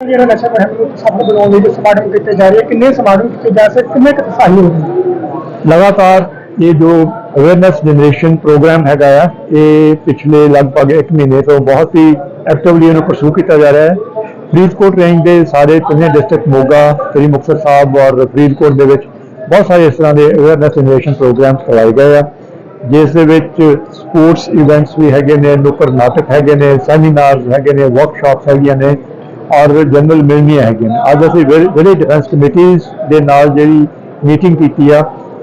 ਜਿਹੜਾ ਨਸ਼ਾ ਮੁਹਿੰਮ ਨੂੰ ਸਫਲ ਬਣਾਉਣ ਲਈ ਜੋ ਸਮਾਗਮ ਕੀਤੇ ਜਾ ਰਹੇ ਆ, ਕਿੰਨੇ ਸਮਾਗਮ ਕੀਤੇ ਜਾ ਸਕਦੇ ਕਿੰਨੇ ਕੁ ਸਹਾਈ ਹੋਣਗੇ ਲਗਾਤਾਰ ਇਹ ਜੋ ਅਵੇਅਰਨੈਸ ਜਨਰੇਸ਼ਨ ਪ੍ਰੋਗਰਾਮ ਹੈਗਾ ਆ, ਇਹ ਪਿਛਲੇ ਲਗਭਗ 1 ਮਹੀਨੇ ਤੋਂ ਬਹੁਤ ਹੀ ਐਕਟਿਵਲੀ ਇਹਨੂੰ ਪਰਸੂ ਕੀਤਾ ਜਾ ਰਿਹਾ ਹੈ। ਫਰੀਦਕੋਟ ਰੇਂਜ ਦੇ ਸਾਰੇ ਤਿੰਨੇ ਡਿਸਟ੍ਰਿਕਟ ਮੋਗਾ, ਸ੍ਰੀ ਮੁਕਤਸਰ ਸਾਹਿਬ ਔਰ ਫਰੀਦਕੋਟ ਦੇ ਵਿੱਚ ਬਹੁਤ ਸਾਰੇ ਇਸ ਤਰ੍ਹਾਂ ਦੇ ਅਵੇਅਰਨੈਸ ਜਨਰੇਸ਼ਨ ਪ੍ਰੋਗਰਾਮ ਕਰਵਾਏ ਗਏ ਆ, ਜਿਸ ਦੇ ਵਿੱਚ ਸਪੋਰਟਸ ਇਵੈਂਟਸ ਵੀ ਹੈਗੇ ਨੇ ਨੁੱਕਰ ਨਾਟਕ ਹੈਗੇ ਨੇ ਸੈਮੀਨਾਰਸ ਹੈਗੇ ਨੇ ਵਰਕਸ਼ਾਪਸ ਹੈਗੀਆਂ ਨੇ ਔਰ ਜਨਰਲ ਮਿਲਣੀਆਂ ਹੈਗੀਆਂ ਨੇ। ਅੱਜ ਅਸੀਂ ਜਿਹੜੇ ਡਿਫੈਂਸ ਕਮੇਟੀਜ਼ ਦੇ ਨਾਲ ਜਿਹੜੀ ਮੀਟਿੰਗ ਕੀਤੀ ਆ,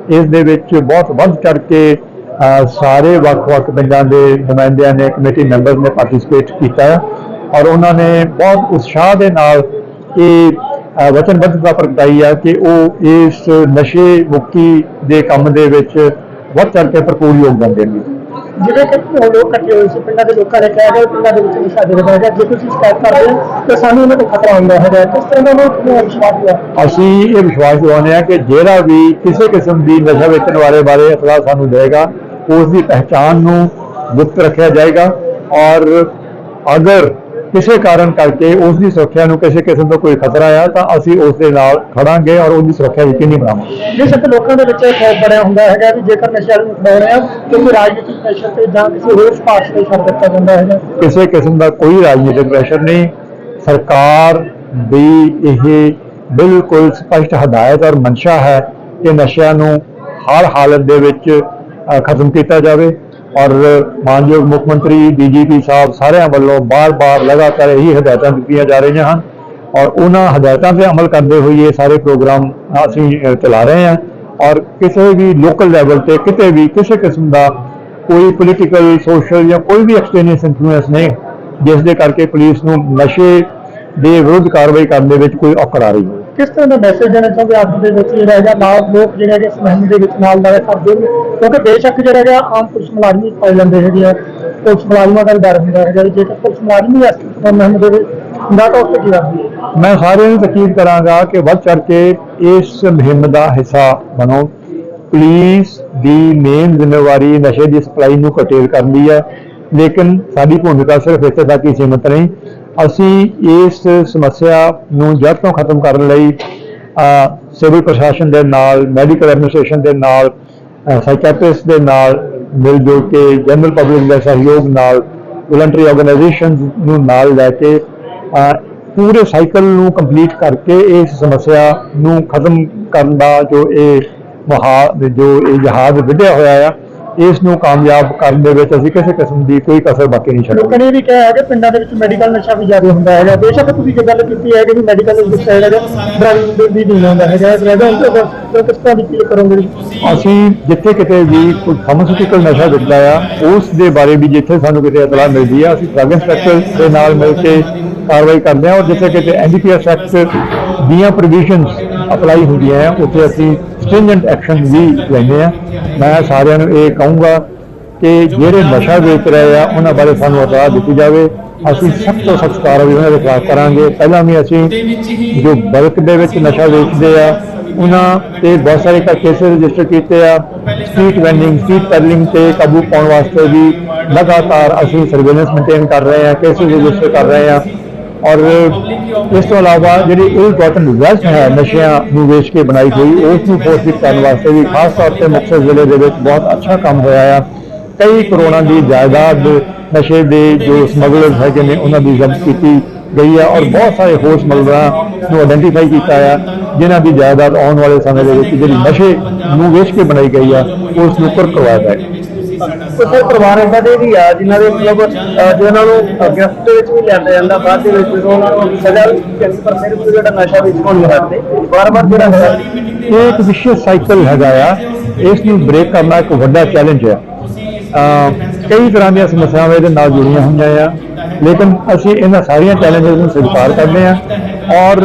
ਇਸ ਦੇ ਵਿੱਚ ਬਹੁਤ ਵੱਧ ਚੜ ਕੇ ਸਾਰੇ ਵੱਖ-ਵੱਖ ਪਿੰਡਾਂ ਦੇ ਨੁਮਾਇੰਦਿਆਂ ਨੇ ਕਮੇਟੀ ਮੈਂਬਰਸ ਨੇ ਪਾਰਟਿਸਿਪੇਟ ਕੀਤਾ ਹੈ ਔਰ ਉਹਨਾਂ ਨੇ ਬਹੁਤ ਉਤਸ਼ਾਹ ਦੇ ਨਾਲ ਇਹ ਵਚਨਬੱਧਤਾ ਪ੍ਰਗਟਾਈ ਆ ਕਿ ਉਹ ਇਸ ਨਸ਼ੇ ਮੁਕਤੀ ਦੇ ਕੰਮ ਦੇ ਵਿੱਚ ਵੱਧ ਚੜ ਕੇ ਭਰਪੂਰ ਯੋਗਦਾਨ ਦੇਣਗੇ। ਜਿਹੜੇ ਕਿ ਉਹ ਲੋਕ ਇਕੱਠੇ ਹੋਏ ਸੀ, ਪਿੰਡਾਂ ਦੇ ਲੋਕਾਂ ਨੇ ਕਿਹਾ ਕਿ ਪਿੰਡਾਂ ਦੇ ਵਿੱਚ ਨਸ਼ਾ ਦੇਖਦਾ ਹੈਗਾ ਜੇ ਤੁਸੀਂ ਸ਼ਿਕਾਇਤ ਕਰਦੇ ਹੋ ਤਾਂ ਸਾਨੂੰ ਉਹਨਾਂ ਤੋਂ ਖਤਰਾ ਹੁੰਦਾ ਹੈਗਾ। ਕਿਸ ਤਰ੍ਹਾਂ ਦਾ ਉਹਨਾਂ ਵਿਸ਼ਵਾਸ ਹੋਇਆ? ਅਸੀਂ ਇਹ ਵਿਸ਼ਵਾਸ ਦਿਵਾਉਂਦੇ ਹਾਂ ਕਿ ਜਿਹੜਾ ਵੀ ਕਿਸੇ ਕਿਸਮ ਦੀ ਨਸ਼ਾ ਵੇਚਣ ਵਾਲੇ ਬਾਰੇ ਇਤਲਾਹ ਸਾਨੂੰ ਦੇਗਾ ਉਸ ਦੀ ਪਹਿਚਾਣ ਨੂੰ ਗੁਪਤ ਰੱਖਿਆ ਜਾਏਗਾ। ਔਰ ਅਗਰ ਕਿਸੇ ਕਾਰਨ ਕਰਕੇ ਉਸ ਦੀ ਸੁਰੱਖਿਆ ਨੂੰ ਕਿਸੇ ਕਿਸਮ ਦਾ ਕੋਈ ਖਤਰਾ ਆ ਤਾਂ ਅਸੀਂ ਉਸ ਦੇ ਨਾਲ ਖੜਾਂਗੇ ਔਰ ਉਹਦੀ ਸੁਰੱਖਿਆ ਯਕੀਨੀ ਬਣਾਵਾਂਗੇ। ਜੇ ਸੱਤ ਲੋਕਾਂ ਦੇ ਵਿੱਚ ਖੌਫ ਬਣਿਆ ਹੁੰਦਾ ਹੈਗਾ ਵੀ ਜੇਕਰ ਨਸ਼ਾ ਨੂੰ ਛਡਾਉਣਾ ਹੈ ਕਿ ਕੋਈ ਰਾਜਨੀਤਿਕ ਪ੍ਰੈਸ਼ਰ ਤੇ ਜਾਂ ਕਿਸੇ ਹੋਰ ਸਪਾਰਸ਼ ਤੇ ਛੱਡ ਦਿੱਤਾ ਜਾਂਦਾ ਹੈਗਾ। ਕਿਸੇ ਕਿਸਮ ਦਾ ਕੋਈ ਰਾਜਨੀਤਿਕ ਪ੍ਰੈਸ਼ਰ ਨਹੀਂ। ਸਰਕਾਰ ਦੀ ਇਹ ਬਿਲਕੁਲ ਸਪਸ਼ਟ ਹਦਾਇਤ ਔਰ ਮਨਸ਼ਾ ਹੈ ਕਿ ਨਸ਼ਿਆਂ ਨੂੰ ਹਰ ਹਾਲਤ ਦੇ ਵਿੱਚ ਖਤਮ ਕੀਤਾ ਜਾਵੇ। ਔਰ ਮਾਨਯੋਗ ਮੁੱਖ ਮੰਤਰੀ ਡੀਜੀਪੀ ਸਾਹਿਬ ਸਾਰਿਆਂ ਵੱਲੋਂ ਬਾਰ-ਬਾਰ ਲਗਾਤਾਰ ਇਹੀ ਹਦਾਇਤਾਂ ਦਿੱਤੀਆਂ ਜਾ ਰਹੀਆਂ ਹਨ ਔਰ ਉਹਨਾਂ ਹਦਾਇਤਾਂ ਤੇ ਅਮਲ ਕਰਦੇ ਹੋਏ ਇਹ ਸਾਰੇ ਪ੍ਰੋਗਰਾਮ ਅਸੀਂ ਚਲਾ ਰਹੇ ਹਾਂ ਔਰ ਕਿਸੇ ਵੀ ਲੋਕਲ ਲੈਵਲ ਤੇ ਕਿਤੇ ਵੀ ਕਿਸੇ ਕਿਸਮ ਦਾ ਕੋਈ ਪੋਲੀਟੀਕਲ ਸੋਸ਼ਲ ਜਾਂ ਕੋਈ ਵੀ ਐਕਸਟਰਨਲ ਇਨਫਲੂਐਂਸ ਨਹੀਂ ਜਿਸ ਦੇ ਕਰਕੇ ਪੁਲਿਸ ਨੂੰ ਨਸ਼ੇ ਦੇ ਵਿਰੁੱਧ ਕਾਰਵਾਈ ਕਰਨ ਦੇ ਵਿੱਚ ਕੋਈ ਔਕੜ ਆ ਰਹੀ ਹੋਵੇ ਕਿਸ ਤਰ੍ਹਾਂ ਦਾ ਮੈਸੇਜ ਦੇਣਾ ਚਾਹੁੰਦੇ ਅੱਜ ਦੇ ਵਿੱਚ ਜਿਹੜਾ ਹੈਗਾ ਨਾਲ ਲੋਕ ਜਿਹੜੇ ਹੈਗੇ ਇਸ ਦੇ ਵਿੱਚ ਨਾਲ ਨਾਲ ਕਰਦੇ ਨੇ ਕਿਉਂਕਿ ਬੇਸ਼ੱਕ ਜਿਹੜਾ ਹੈਗਾ ਆਮ ਪੁਲਿਸ ਮੁਲਾਜ਼ਮ ਹੀ ਪਾਏ ਜਾਂਦੇ ਹੈਗੇ ਆ। ਪੁਲਿਸ ਮੁਲਾਜ਼ਮਾਂ ਦਾ ਡਰ ਹੁੰਦਾ ਹੈਗਾ ਜੇਕਰ ਪੁਲਿਸ ਮੁਲਾਜ਼ਮ ਹੀ ਇਸ ਮੁਹਿੰਮ ਦੇ ਵਿੱਚ ਹੁੰਦਾ ਤਾਂ ਉਸ ਤੇ ਕੀ ਕਰਦੀ ਮੈਂ ਸਾਰਿਆਂ ਨੂੰ ਤਕੀਦ ਕਰਾਂਗਾ ਕਿ ਵੱਧ ਚੜ ਕੇ ਇਸ ਮੁਹਿੰਮ ਦਾ ਹਿੱਸਾ ਬਣੋ। ਪੁਲਿਸ ਦੀ ਮੇਨ ਜ਼ਿੰਮੇਵਾਰੀ ਨਸ਼ੇ ਦੀ ਸਪਲਾਈ ਨੂੰ ਕੰਟਰੋਲ ਕਰਨ ਦੀ ਹੈ। ਲੇਕਿਨ ਸਾਡੀ ਭੂਮਿਕਾ ਸਿਰਫ ਇੱਥੇ ਤੱਕ ਹੀ ਸੀਮਿਤ ਨਹੀਂ। ਅਸੀਂ ਇਸ ਸਮੱਸਿਆ ਨੂੰ ਜੜ ਤੋਂ ਖਤਮ ਕਰਨ ਲਈ ਸਿਵਲ ਪ੍ਰਸ਼ਾਸਨ ਦੇ ਨਾਲ ਮੈਡੀਕਲ ਐਡਮਿਨਿਸਟ੍ਰੇਸ਼ਨ ਦੇ ਨਾਲ ਸਾਈਕੈਟ੍ਰਿਸਟ ਦੇ ਨਾਲ ਮਿਲ ਜੁਲ ਕੇ ਜਨਰਲ ਪਬਲਿਕ ਦੇ ਸਹਿਯੋਗ ਨਾਲ ਵਲੰਟਰੀ ਆਰਗੇਨਾਈਜੇਸ਼ਨ ਨੂੰ ਨਾਲ ਲੈ ਕੇ ਪੂਰੇ ਸਾਈਕਲ ਨੂੰ ਕੰਪਲੀਟ ਕਰਕੇ ਇਸ ਸਮੱਸਿਆ ਨੂੰ ਖਤਮ ਕਰਨ ਦਾ ਜੋ ਇਹ ਮਹਾ, ਜੋ ਇਹ ਜਹਾਜ਼ ਵਿੱਢਿਆ ਹੋਇਆ ਆ ਇਸ ਨੂੰ ਕਾਮਯਾਬ ਕਰਨ ਦੇ ਵਿੱਚ ਅਸੀਂ ਕਿਸੇ ਕਿਸਮ ਦੀ ਕੋਈ ਕਸਰ ਬਾਕੀ ਨਹੀਂ ਲੋਕਾਂ ਛੱਡਾਂਗੇ ਨੇ ਇਹ ਵੀ ਕਿਹਾ ਹੈ ਕਿ ਪਿੰਡਾਂ ਦੇ ਵਿੱਚ ਮੈਡੀਕਲ ਨਸ਼ਾ ਵੀ ਜ਼ਿਆਦਾ ਹੁੰਦਾ ਹੈਗਾ। ਬੇਸ਼ੱਕ ਤੁਸੀਂ ਜੇ ਗੱਲ ਕੀਤੀ ਹੈ ਕਿ ਵੀ ਮੈਡੀਕਲ ਵਿੱਚ ਹੈਗਾ ਡਰਗ ਵੀ ਨਹੀਂ ਹੁੰਦਾ ਹੈਗਾ। ਰਹਿਦਾ ਉਹ ਕਿਸ ਤਰ੍ਹਾਂ ਦੀ ਕੀ ਕਰੋਗੇ ਅਸੀਂ ਜਿੱਥੇ ਕਿਤੇ ਵੀ ਕੋਈ ਫਾਰਮਾਸਿਊਟੀਕਲ ਨਸ਼ਾ ਵਿਕਦਾ ਆ ਉਸ ਦੇ ਬਾਰੇ ਵੀ ਜਿੱਥੇ ਸਾਨੂੰ ਕਿਤੇ ਇਤਲਾਹ ਮਿਲਦੀ ਆ ਅਸੀਂ ਡਰਗ ਇੰਸਪੈਕਟਰ ਦੇ ਨਾਲ ਮਿਲ ਕੇ ਕਾਰਵਾਈ ਕਰਦੇ ਹਾਂ ਔਰ ਜਿੱਥੇ ਕਿਤੇ N D P S act ਦੀਆਂ ਪ੍ਰੋਵੀਜ਼ਨਸ ਅਪਲਾਈ ਹੁੰਦੀਆਂ ਆ ਉੱਥੇ ਅਸੀਂ ਸਟ੍ਰਿੰਜੈਂਟ ਐਕਸ਼ਨ ਵੀ ਲੈਂਦੇ ਆ। ਮੈਂ ਸਾਰਿਆਂ ਨੂੰ ਇਹ ਕਹੂੰਗਾ ਕਿ ਜਿਹੜੇ ਨਸ਼ਾ ਵੇਚ ਰਹੇ ਆ, ਉਹਨਾਂ ਬਾਰੇ ਸਾਨੂੰ ਇਤਲਾਹ ਦਿੱਤੀ ਜਾਵੇ। ਅਸੀਂ ਸਖਤ ਤੋਂ ਸਖਤ ਕਾਰਵਾਈ ਉਹਨਾਂ ਦੇ ਖਿਲਾਫ ਕਰਾਂਗੇ। ਪਹਿਲਾਂ ਵੀ ਅਸੀਂ ਜੋ ਬਲਕ ਦੇ ਵਿੱਚ ਨਸ਼ਾ ਵੇਚਦੇ ਆ, ਉਹਨਾਂ ਤੇ ਬਹੁਤ ਸਾਰੇ ਕੇਸ ਰਜਿਸਟਰ ਕੀਤੇ ਆ। ਸਟਰੀਟ ਵੈਂਡਿੰਗ, ਸਟਰੀਟ ਪੈਡਲਿੰਗ ਤੇ ਕਾਬੂ ਪਾਉਣ ਵਾਸਤੇ ਵੀ ਲਗਾਤਾਰ ਅਸੀਂ ਸਰਵੇਲੈਂਸ ਮੇਨਟੇਨ ਕਰ ਰਹੇ ਆ, ਕੇਸ ਰਜਿਸਟਰ ਕਰ ਰਹੇ ਆ। ਔਰ ਇਸ ਤੋਂ ਇਲਾਵਾ ਜਿਹੜੀ ਇਹ ਗੌਟਨ ਵੈਸਟ ਹੈ, ਨਸ਼ਿਆਂ ਨੂੰ ਵੇਚ ਕੇ ਬਣਾਈ ਹੋਈ, ਉਸ ਨੂੰ ਫੋਰਸਿਕ ਕਰਨ ਵਾਸਤੇ ਵੀ ਖਾਸ ਤੌਰ ਤੇ ਮੁਕਤਸਰ ਜ਼ਿਲ੍ਹੇ ਦੇ ਵਿੱਚ ਬਹੁਤ ਅੱਛਾ ਕੰਮ ਹੋਇਆ ਆ। ਕਈ ਕਰੋੜਾਂ ਦੀ ਜਾਇਦਾਦ ਨਸ਼ੇ ਦੇ ਜੋ ਸਮਗਲਰ ਹੈਗੇ ਨੇ, ਉਹਨਾਂ ਦੀ ਜ਼ਬਤ ਕੀਤੀ ਗਈ ਆ ਔਰ ਬਹੁਤ ਸਾਰੇ ਹੋਰ ਸਮਗਲਰਾਂ ਨੂੰ ਆਇਡੈਂਟੀਫਾਈ ਕੀਤਾ ਆ, ਜਿਨ੍ਹਾਂ ਦੀ ਜਾਇਦਾਦ ਆਉਣ ਵਾਲੇ ਸਮੇਂ ਦੇ ਵਿੱਚ ਜਿਹੜੀ ਨਸ਼ੇ ਨੂੰ ਵੇਚ ਕੇ ਬਣਾਈ ਗਈ ਆ, ਉਸ ਨੂੰ ਕੁਰ ਕਰਵਾਇਆ ਜਾਏ ਕੁਝ ਪਰਿਵਾਰ ਇਦਾਂ ਦੇ ਵੀ ਆ ਜਿਨ੍ਹਾਂ ਦੇ ਮਤਲਬ ਜਿਹਨਾਂ ਨੂੰ ਗਿਫਟ ਦੇ ਵਿੱਚ ਵੀ ਲਿਆਂਦਾ ਜਾਂਦਾ ਬਾਅਦ ਦੇ ਵਿੱਚ ਜਦੋਂ ਉਹਨਾਂ ਨੂੰ ਸਜ਼ਾ ਵੀ ਦਿੱਤੀ ਜਾਂਦੀ ਪਰ ਫਿਰ ਵੀ ਜਿਹੜਾ ਨਸ਼ਾ ਵੇਚਣ ਨਹੀਂ ਹਟਦੇ ਵਾਰ-ਵਾਰ ਜਿਹੜਾ ਹੈ ਇਹ ਇੱਕ ਵਿਸ਼ੇਸ਼ ਸਾਈਕਲ ਹੈਗਾ ਆ। ਇਸ ਨੂੰ ਬ੍ਰੇਕ ਕਰਨਾ ਇੱਕ ਵੱਡਾ ਚੈਲੰਜ ਹੈ ਕਈ ਤਰ੍ਹਾਂ ਦੀਆਂ ਸਮੱਸਿਆਵਾਂ ਇਹਦੇ ਨਾਲ ਜੁੜੀਆਂ ਹੋਈਆਂ ਆ। ਲੇਕਿਨ ਅਸੀਂ ਇਹਨਾਂ ਸਾਰੀਆਂ ਚੈਲੰਜਸ ਨੂੰ ਸਵੀਕਾਰ ਕਰਦੇ ਆ। ਔਰ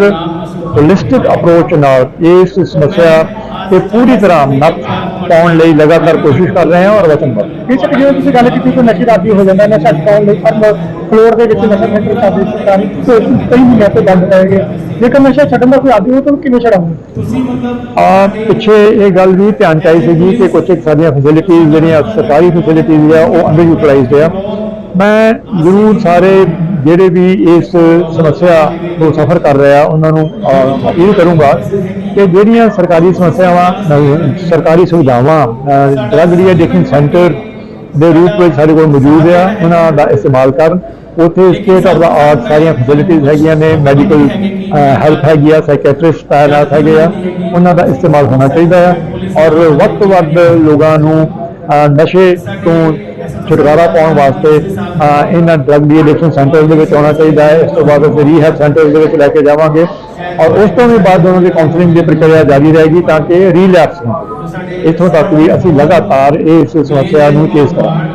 ਹੋਲਿਸਟਿਕ ਅਪਰੋਚ ਨਾਲ ਇਸ ਸਮੱਸਿਆ ਤੇ ਪੂਰੀ ਤਰ੍ਹਾਂ ਨੱਥ ਪਾਉਣ ਲਈ ਲਗਾਤਾਰ ਕੋਸ਼ਿਸ਼ ਕਰ ਰਹੇ ਹਾਂ ਔਰ ਵਚਨਬੱਧ ਬੇਸ਼ੱਕ ਜਿਵੇਂ ਤੁਸੀਂ ਗੱਲ ਕੀਤੀ ਕਿ ਨਸ਼ੇ ਦਾ ਆਦੀ ਹੋ ਜਾਂਦਾ ਨਸ਼ਾ ਛਡਾਉਣ ਲਈ ਪਰ ਫਲੋਰ ਦੇ ਵਿੱਚ ਨਸ਼ਾ ਸੈਂਟਰ ਸਾਡੀ ਸਰਕਾਰੀ ਤੇ ਕਈ ਮਹੀਨਿਆਂ ਤੋਂ ਬੰਦ ਰਹੇ ਗਏ ਜੇਕਰ ਨਸ਼ਾ ਛੱਡਣ ਦਾ ਕੋਈ ਆਦੀ ਹੋ ਤਾਂ ਉਹਨੂੰ ਕਿਵੇਂ ਛਡਾਉਂਗੇ ਆ ਪਿੱਛੇ ਇਹ ਗੱਲ ਵੀ ਧਿਆਨ ਚ ਆਈ ਸੀਗੀ ਕਿ ਕੁਝ ਇੱਕ ਸਾਡੀਆਂ ਫੈਸਿਲਿਟੀਆਂ ਜਿਹੜੀਆਂ ਸਰਕਾਰੀ ਫੈਸਿਲਿਟੀਆਂ ਆ ਉਹ ਅੰਡਰ ਯੂਟਿਲਾਈਜ਼ਡ ਆ। ਮੈਂ ਜ਼ਰੂਰ ਸਾਰੇ ਜਿਹੜੇ ਵੀ ਇਸ ਸਮੱਸਿਆ ਤੋਂ ਸਫਰ ਕਰ ਰਹੇ ਆ ਉਹਨਾਂ ਨੂੰ ਅਹ, ਇਹ ਕਰੂੰਗਾ ਕਿ ਜਿਹੜੀਆਂ ਸਰਕਾਰੀ ਸਮੱਸਿਆਵਾਂ ਸਰਕਾਰੀ ਸੁਵਿਧਾਵਾਂ ਡਰਗ ਰੀਐਡਿਕਸ਼ਨ ਸੈਂਟਰ ਦੇ ਰੂਪ ਵਿੱਚ ਸਾਡੇ ਕੋਲ ਮੌਜੂਦ ਆ ਉਹਨਾਂ ਦਾ ਇਸਤੇਮਾਲ ਕਰਨ। ਉੱਥੇ ਸਟੇਟ ਆਫ ਦਾ ਆਰਟ ਸਾਰੀਆਂ ਫੈਸਿਲਿਟੀਆਂ ਹੈਗੀਆਂ ਨੇ ਮੈਡੀਕਲ ਹੈਲਪ ਹੈਗੀ ਆ ਸਾਈਕੈਟ੍ਰਿਸਟ ਤਾਇਨਾਤ ਹੈਗੇ ਆ ਉਹਨਾਂ ਦਾ ਇਸਤੇਮਾਲ ਹੋਣਾ ਚਾਹੀਦਾ ਆ। ਔਰ ਵੱਧ ਤੋਂ ਵੱਧ ਲੋਕਾਂ ਨੂੰ ਨਸ਼ੇ ਤੋਂ ਛੁਟਕਾਰਾ ਪਾਉਣ ਵਾਸਤੇ ਅਹ, ਇਹਨਾਂ ਡਰਗ ਰੀਐਡਿਕਸ਼ਨ ਸੈਂਟਰ ਦੇ ਵਿੱਚ ਆਉਣਾ ਚਾਹੀਦਾ ਹੈ। ਇਸ ਤੋਂ ਬਾਅਦ ਅਸੀਂ ਰੀਹੈਬ ਸੈਂਟਰ ਦੇ ਵਿੱਚ ਲੈ ਕੇ ਜਾਵਾਂਗੇ। ਔਰ ਉਸ ਤੋਂ ਵੀ ਬਾਅਦ ਉਹਨਾਂ ਦੀ ਕਾਉਂਸਲਿੰਗ ਦੀ ਪ੍ਰਕਿਰਿਆ ਜਾਰੀ ਰਹੇਗੀ ਤਾਂ ਕਿ ਰੀਲੈਪਸ ਨਾ ਹੋਵੇ। ਇੱਥੋਂ ਤੱਕ ਵੀ ਅਸੀਂ ਲਗਾਤਾਰ ਇਸ ਸਮੱਸਿਆ ਨੂੰ ਕੇਸ ਕਰਾਂਗੇ।